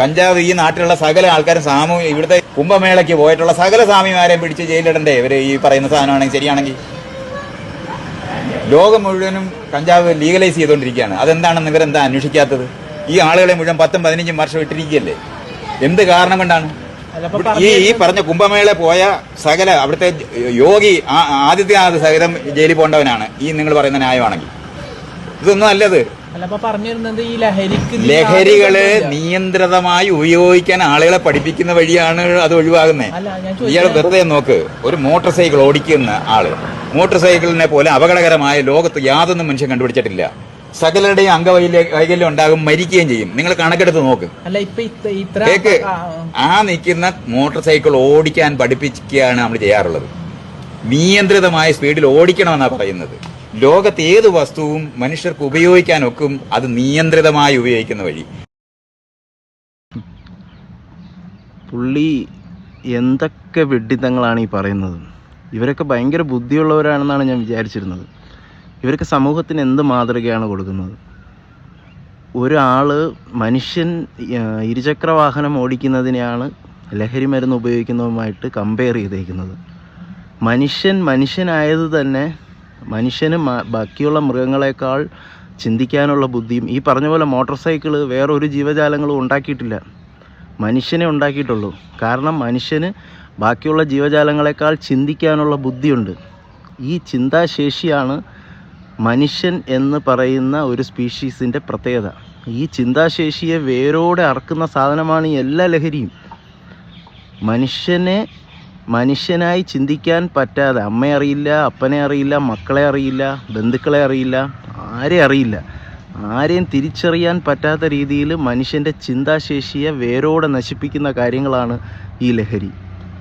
കഞ്ചാവ് ഈ നാട്ടിലുള്ള സകല ആൾക്കാരും സാമൂഹ്യ ഇവിടുത്തെ കുംഭമേളയ്ക്ക് പോയിട്ടുള്ള സകല സ്വാമിമാരെയും പിടിച്ച് ജയിലിടണ്ടേ ഇവർ ഈ പറയുന്ന സാധനമാണെങ്കിൽ ശരിയാണെങ്കിൽ. ലോകം മുഴുവനും കഞ്ചാവ് ലീഗലൈസ് ചെയ്തുകൊണ്ടിരിക്കുകയാണ്. അതെന്താണെന്ന് ഇവരെന്താ അന്വേഷിക്കാത്തത്? ഈ ആളുകളെ മുഴുവൻ പത്തും പതിനഞ്ചും വർഷം ഇട്ടിരിക്കുകയല്ലേ? എന്ത് കാരണം കൊണ്ടാണ്? ഈ ഈ പറഞ്ഞ കുംഭമേള പോയ സകല അവിടുത്തെ യോഗി ആദിത്യനാഥ് സഹിതം ജയിലിൽ പോകേണ്ടവനാണ്. ഈ നിങ്ങൾ പറയുന്ന ന്യായമാണെങ്കിൽ. ഇതൊന്നും അല്ലത്. ലഹരികൾ നിയന്ത്രിതമായി ഉപയോഗിക്കാൻ ആളുകളെ പഠിപ്പിക്കുന്ന വഴിയാണ് അത് ഒഴിവാകുന്നത് ഇയാൾ വെറുതെ നോക്ക് ഒരു മോട്ടോർ സൈക്കിൾ ഓടിക്കുന്ന ആൾ. മോട്ടോർ സൈക്കിളിനെ പോലെ അപകടകരമായ ലോകത്ത് യാതൊന്നും മനുഷ്യൻ കണ്ടുപിടിച്ചിട്ടില്ല. സകലരുടെയും അംഗവൈല വൈകല്യം ഉണ്ടാകും മരിക്കുകയും ചെയ്യും. നിങ്ങൾ കണക്കെടുത്ത് നോക്ക്. കേക്ക്. ആ നിൽക്കുന്ന മോട്ടോർ സൈക്കിൾ ഓടിക്കാൻ പഠിപ്പിക്കുകയാണ് നമ്മൾ ചെയ്യാറുള്ളത്. നിയന്ത്രിതമായ സ്പീഡിൽ ഓടിക്കണമെന്നാണ് പറയുന്നത്. ലോകത്ത് ഏത് വസ്തുവും മനുഷ്യർക്ക് ഉപയോഗിക്കാനൊക്കും അത് നിയന്ത്രിതമായി ഉപയോഗിക്കുന്ന വഴി. പുള്ളി എന്തൊക്കെ വെഡിത്തങ്ങളാണ് ഈ പറയുന്നത്? ഇവരൊക്കെ ഭയങ്കര ബുദ്ധിയുള്ളവരാണെന്നാണ് ഞാൻ വിചാരിച്ചിരുന്നത്. ഇവരൊക്കെ സമൂഹത്തിന് എന്ത് മാതൃകയാണ് കൊടുക്കുന്നത്? ഒരാൾ മനുഷ്യൻ ഇരുചക്ര വാഹനം ഓടിക്കുന്നതിനെയാണ് ലഹരി മരുന്ന് ഉപയോഗിക്കുന്നതുമായിട്ട് കമ്പയർ ചെയ്തേക്കുന്നത്. മനുഷ്യൻ മനുഷ്യനായത് തന്നെ മനുഷ്യന് ബാക്കിയുള്ള മൃഗങ്ങളെക്കാൾ ചിന്തിക്കാനുള്ള ബുദ്ധിയും ഈ പറഞ്ഞ പോലെ മോട്ടോർ സൈക്കിൾ വേറൊരു ജീവജാലങ്ങളും ഉണ്ടാക്കിയിട്ടില്ല. മനുഷ്യനെ ഉണ്ടാക്കിയിട്ടുള്ളൂ. കാരണം മനുഷ്യന് ബാക്കിയുള്ള ജീവജാലങ്ങളെക്കാൾ ചിന്തിക്കാനുള്ള ബുദ്ധിയുണ്ട്. ഈ ചിന്താശേഷിയാണ് മനുഷ്യൻ എന്ന് പറയുന്ന ഒരു സ്പീഷീസിന്റെ പ്രത്യേകത. ഈ ചിന്താശേഷിയെ വേരോടെ അറക്കുന്ന സാധനമാണ് ഈ എല്ലാ ലഹരിയും. മനുഷ്യനെ മനുഷ്യനായി ചിന്തിക്കാൻ പറ്റാതെ അമ്മയെ അറിയില്ല അപ്പനെ അറിയില്ല മക്കളെ അറിയില്ല ബന്ധുക്കളെ അറിയില്ല ആരെ അറിയില്ല. ആരെയും തിരിച്ചറിയാൻ പറ്റാത്ത രീതിയിൽ മനുഷ്യന്റെ ചിന്താശേഷിയെ വേരോടെ നശിപ്പിക്കുന്ന കാര്യങ്ങളാണ് ഈ ലഹരി.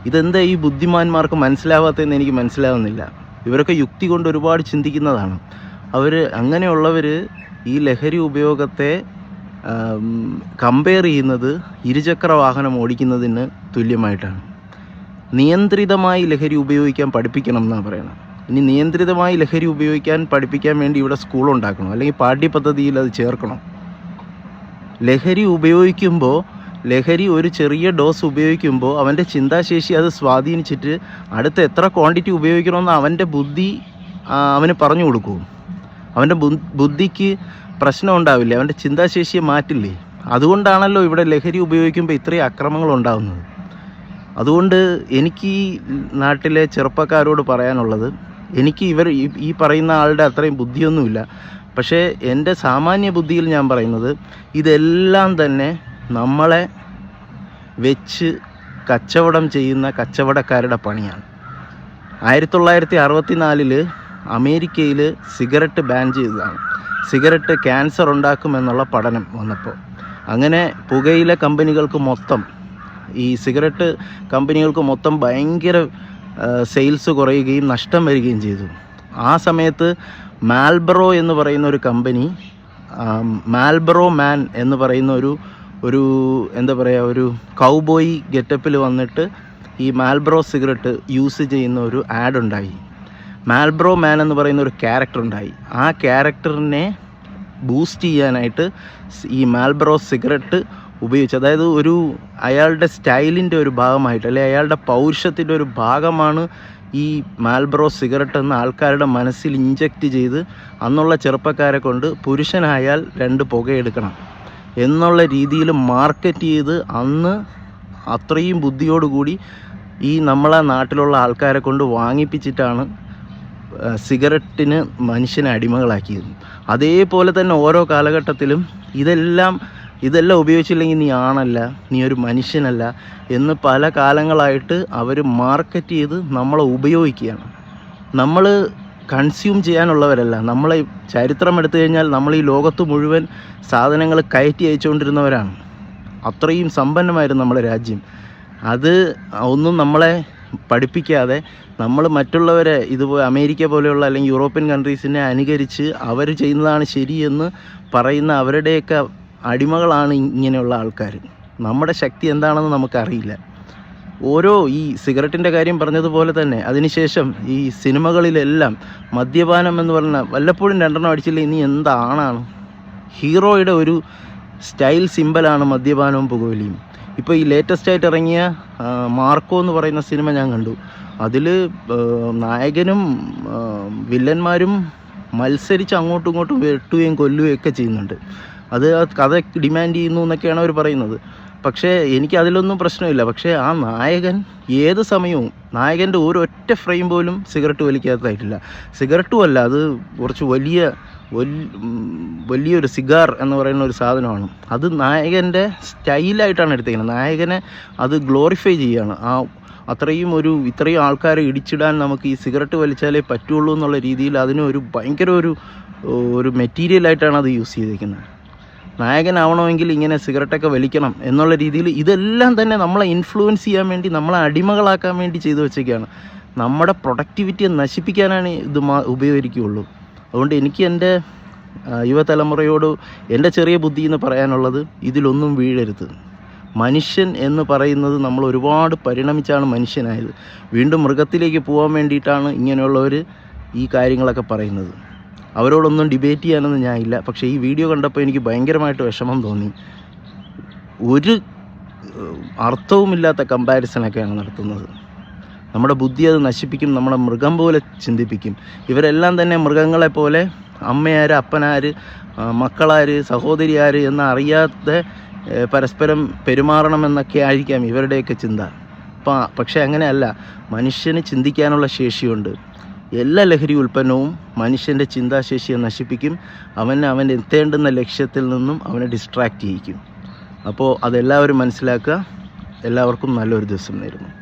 ഇതെന്താ ഈ ബുദ്ധിമാന്മാർക്ക് മനസ്സിലാവാത്തതെന്ന് എനിക്ക് മനസ്സിലാവുന്നില്ല. ഇവരൊക്കെ യുക്തി കൊണ്ട് ഒരുപാട് ചിന്തിക്കുന്നതാണ്. അവർ അങ്ങനെയുള്ളവർ ഈ ലഹരി ഉപയോഗത്തെ കമ്പയർ ചെയ്യുന്നത് ഇരുചക്ര വാഹനം ഓടിക്കുന്നതിന് തുല്യമായിട്ടാണ്. നിയന്ത്രിതമായി ലഹരി ഉപയോഗിക്കാൻ പഠിപ്പിക്കണം എന്നാണ് പറയുന്നത് ഇനി നിയന്ത്രിതമായി ലഹരി ഉപയോഗിക്കാൻ പഠിപ്പിക്കാൻ വേണ്ടി ഇവിടെ സ്കൂൾ ഉണ്ടാക്കണം. അല്ലെങ്കിൽ പാഠ്യപദ്ധതിയിൽ അത് ചേർക്കണം. ലഹരി ഉപയോഗിക്കുമ്പോൾ ലഹരി ഒരു ചെറിയ ഡോസ് ഉപയോഗിക്കുമ്പോൾ അവന്റെ ചിന്താശേഷി അത് സ്വാധീനിച്ചിട്ട് അടുത്ത എത്ര ക്വാണ്ടിറ്റി ഉപയോഗിക്കണമെന്ന് അവന്റെ ബുദ്ധി അവന് പറഞ്ഞു കൊടുക്കും. അവന്റെ ബുദ്ധിക്ക് പ്രശ്നം ഉണ്ടാവില്ലേ? അവന്റെ ചിന്താശേഷിയെ മാറ്റില്ലേ? അതുകൊണ്ടാണല്ലോ ഇവിടെ ലഹരി ഉപയോഗിക്കുമ്പോൾ ഇത്രയും അക്രമങ്ങൾ ഉണ്ടാകുന്നത് അതുകൊണ്ട് എനിക്ക് ഈ നാട്ടിലെ ചെറുപ്പക്കാരോട് പറയാനുള്ളത് എനിക്ക് ഇവർ ഈ- പറയുന്ന ആളുടെ അത്രയും ബുദ്ധിയൊന്നുമില്ല. പക്ഷേ എന്റെ സാമാന്യ ബുദ്ധിയിൽ ഞാൻ പറയുന്നത് ഇതെല്ലാം തന്നെ നമ്മളെ വെച്ച് കച്ചവടം ചെയ്യുന്ന കച്ചവടക്കാരുടെ പണിയാണ്. ആയിരത്തി തൊള്ളായിരത്തി അറുപത്തി നാലിൽ അമേരിക്കയിൽ സിഗരറ്റ് ബാൻ ചെയ്തതാണ്. സിഗരറ്റ് ക്യാൻസർ ഉണ്ടാക്കുമെന്നുള്ള പഠനം വന്നപ്പോൾ. അങ്ങനെ പുകയില കമ്പനികൾക്ക് മൊത്തം ഈ സിഗരറ്റ് കമ്പനികൾക്ക് മൊത്തം ഭയങ്കര സെയിൽസ് കുറയുകയും നഷ്ടം വരികയും ചെയ്തു. ആ സമയത്ത് മാൽബറോ എന്ന് പറയുന്ന ഒരു കമ്പനി മാൽബറോ മാൻ എന്ന് പറയുന്ന ഒരു ഒരു എന്താ പറയുക ഒരു കൗബോയ് ഗെറ്റപ്പിൽ വന്നിട്ട് ഈ മാൽബ്രോ സിഗരറ്റ് യൂസ് ചെയ്യുന്ന ഒരു ആഡ് ഉണ്ടായി. മാൽബ്രോ മാൻ എന്ന് പറയുന്ന ഒരു ക്യാരക്ടർ ഉണ്ടായി. ആ ക്യാരക്ടറിനെ ബൂസ്റ്റ് ചെയ്യാനായിട്ട് ഈ മാൽബ്രോ സിഗരറ്റ് ഉപയോഗിച്ചു. അതായത് ഒരു അയാളുടെ സ്റ്റൈലിന്റെ ഒരു ഭാഗമായിട്ട് അല്ലെ അയാളുടെ പൗരുഷത്തിന്റെ ഒരു ഭാഗമാണ് ഈ മാൽബ്രോ സിഗരറ്റ് എന്ന ആൾക്കാരുടെ മനസ്സിൽ ഇഞ്ചക്റ്റ് ചെയ്ത് അന്നുള്ള ചെറുപ്പക്കാരെ കൊണ്ട് പുരുഷനായാൽ രണ്ട് പുകയെടുക്കണം എന്നുള്ള രീതിയിൽ മാർക്കറ്റ് ചെയ്ത് അന്ന് അത്രയും ബുദ്ധിയോടുകൂടി ഈ നമ്മളെ നാട്ടിലുള്ള ആൾക്കാരെ കൊണ്ട് വാങ്ങിപ്പിച്ചിട്ടാണ് സിഗരറ്റിന് മനുഷ്യനെ അടിമകളാക്കിയത്. അതേപോലെ തന്നെ ഓരോ കാലഘട്ടത്തിലും ഇതെല്ലാം ഇതെല്ലാം ഉപയോഗിച്ചില്ലെങ്കിൽ നീ ആണല്ല നീ ഒരു മനുഷ്യനല്ല എന്ന് പല കാലങ്ങളായിട്ട് അവർ മാർക്കറ്റ് ചെയ്ത് നമ്മളെ ഉപയോഗിക്കുകയാണ്. നമ്മൾ കൺസ്യൂം ചെയ്യാനുള്ളവരല്ല. നമ്മളെ ചരിത്രം എടുത്തു കഴിഞ്ഞാൽ നമ്മൾ ഈ ലോകത്ത് മുഴുവൻ സാധനങ്ങൾ കയറ്റി അയച്ചുകൊണ്ടിരുന്നവരാണ്. അത്രയും സമ്പന്നമായിരുന്നു നമ്മുടെ രാജ്യം. അത് ഒന്നും നമ്മളെ പഠിപ്പിക്കാതെ നമ്മൾ മറ്റുള്ളവരെ ഇതുപോലെ അമേരിക്ക പോലെയുള്ള അല്ലെങ്കിൽ യൂറോപ്യൻ കൺട്രീസിനെ അനുകരിച്ച് അവർ ചെയ്യുന്നതാണ് ശരിയെന്ന് പറയുന്ന അവരുടെയൊക്കെ അടിമകളാണ് ഇങ്ങനെയുള്ള ആൾക്കാർ. നമ്മുടെ ശക്തി എന്താണെന്ന് നമുക്കറിയില്ല. ഓരോ ഈ സിഗരറ്റിന്റെ കാര്യം പറഞ്ഞതുപോലെ തന്നെ അതിനുശേഷം ഈ സിനിമകളിലെല്ലാം മദ്യപാനം എന്ന് പറഞ്ഞാൽ വല്ലപ്പോഴും രണ്ടെണ്ണം അടിച്ചില്ല ഇനി എന്താണാണ്? ഹീറോയുടെ ഒരു സ്റ്റൈൽ സിമ്പലാണ് മദ്യപാനവും പുകവലിയും. ഇപ്പോൾ ഈ ലേറ്റസ്റ്റ് ആയിട്ട് ഇറങ്ങിയ മാർക്കോ എന്ന് പറയുന്ന സിനിമ ഞാൻ കണ്ടു. അതിൽ നായകനും വില്ലന്മാരും മത്സരിച്ച് അങ്ങോട്ടും ഇങ്ങോട്ടും വെട്ടുകയും കൊല്ലുകയും ഒക്കെ ചെയ്യുന്നുണ്ട്. അത് കഥ ഡിമാൻഡ് ചെയ്യുന്നു എന്നൊക്കെയാണ് അവർ പറയുന്നത്. പക്ഷേ എനിക്ക് അതിലൊന്നും പ്രശ്നമില്ല. പക്ഷേ ആ നായകൻ ഏത് സമയവും നായകന്റെ ഒരൊറ്റ ഫ്രെയിം പോലും സിഗരറ്റ് വലിക്കാത്തതായിട്ടില്ല. സിഗരറ്റും അല്ല അത് കുറച്ച് വലിയ വലിയൊരു സിഗാർ എന്ന് പറയുന്ന ഒരു സാധനമാണ്. അത് നായകന്റെ സ്റ്റൈലായിട്ടാണ് എടുത്തേക്കുന്നത്. നായകനെ അത് ഗ്ലോറിഫൈ ചെയ്യുകയാണ്. ആ അത്രയും ഒരു ഇത്രയും ആൾക്കാരെ ഇടിച്ചിടാൻ നമുക്ക് ഈ സിഗരറ്റ് വലിച്ചാലേ പറ്റുള്ളൂ എന്നുള്ള രീതിയിൽ അതിന് ഒരു ഭയങ്കര ഒരു ഒരു മെറ്റീരിയലായിട്ടാണ് അത് യൂസ് ചെയ്തേക്കുന്നത്. നായകനാവണമെങ്കിൽ ഇങ്ങനെ സിഗരറ്റൊക്കെ വലിക്കണം എന്നുള്ള രീതിയിൽ ഇതെല്ലാം തന്നെ നമ്മളെ ഇൻഫ്ലുവൻസ് ചെയ്യാൻ വേണ്ടി നമ്മളെ അടിമകളാക്കാൻ വേണ്ടി ചെയ്തു വെച്ചേക്കാണ്. നമ്മുടെ പ്രൊഡക്ടിവിറ്റിയെ നശിപ്പിക്കാനാണ് ഇത് മാ ഉപയോഗിക്കുകയുള്ളൂ. അതുകൊണ്ട് എനിക്ക് എന്റെ യുവതലമുറയോട് എന്റെ ചെറിയ ബുദ്ധി എന്ന് പറയാനുള്ളത് ഇതിലൊന്നും വീഴരുത്. മനുഷ്യൻ എന്ന് പറയുന്നത് നമ്മൾ ഒരുപാട് പരിണമിച്ചാണ് മനുഷ്യനായത്. വീണ്ടും മൃഗത്തിലേക്ക് പോകാൻ വേണ്ടിയിട്ടാണ് ഇങ്ങനെയുള്ളവർ ഈ കാര്യങ്ങളൊക്കെ പറയുന്നത്. അവരോടൊന്നും ഡിബേറ്റ് ചെയ്യാനൊന്നും ഞാൻ ഇല്ല. പക്ഷേ ഈ വീഡിയോ കണ്ടപ്പോൾ എനിക്ക് ഭയങ്കരമായിട്ട് വിഷമം തോന്നി. ഒരു അർത്ഥവുമില്ലാത്ത കമ്പാരിസണൊക്കെയാണ് നടത്തുന്നത്. നമ്മുടെ ബുദ്ധി അത് നശിപ്പിക്കും നമ്മളെ മൃഗം പോലെ ചിന്തിപ്പിക്കും. ഇവരെല്ലാം തന്നെ മൃഗങ്ങളെ പോലെ അമ്മയാര് അപ്പനാര് മക്കളാര് സഹോദരിയാര് എന്ന് ഏഹ്, പരസ്പരം പെരുമാറണമെന്നൊക്കെ ആയിരിക്കാം ഇവരുടെയൊക്കെ ചിന്ത. അപ്പം പക്ഷേ അങ്ങനെയല്ല. മനുഷ്യന് ചിന്തിക്കാനുള്ള ശേഷിയുണ്ട്. എല്ലാ ലഹരി ഉൽപ്പന്നവും മനുഷ്യന്റെ ചിന്താശേഷിയെ നശിപ്പിക്കും. അവനെ അവൻ എത്തേണ്ടുന്ന ലക്ഷ്യത്തിൽ നിന്നും അവനെ ഡിസ്ട്രാക്റ്റ് ചെയ്യിക്കും. അപ്പോൾ അതെല്ലാവരും മനസ്സിലാക്കുക. എല്ലാവർക്കും നല്ലൊരു ദിവസം നേരുന്നു.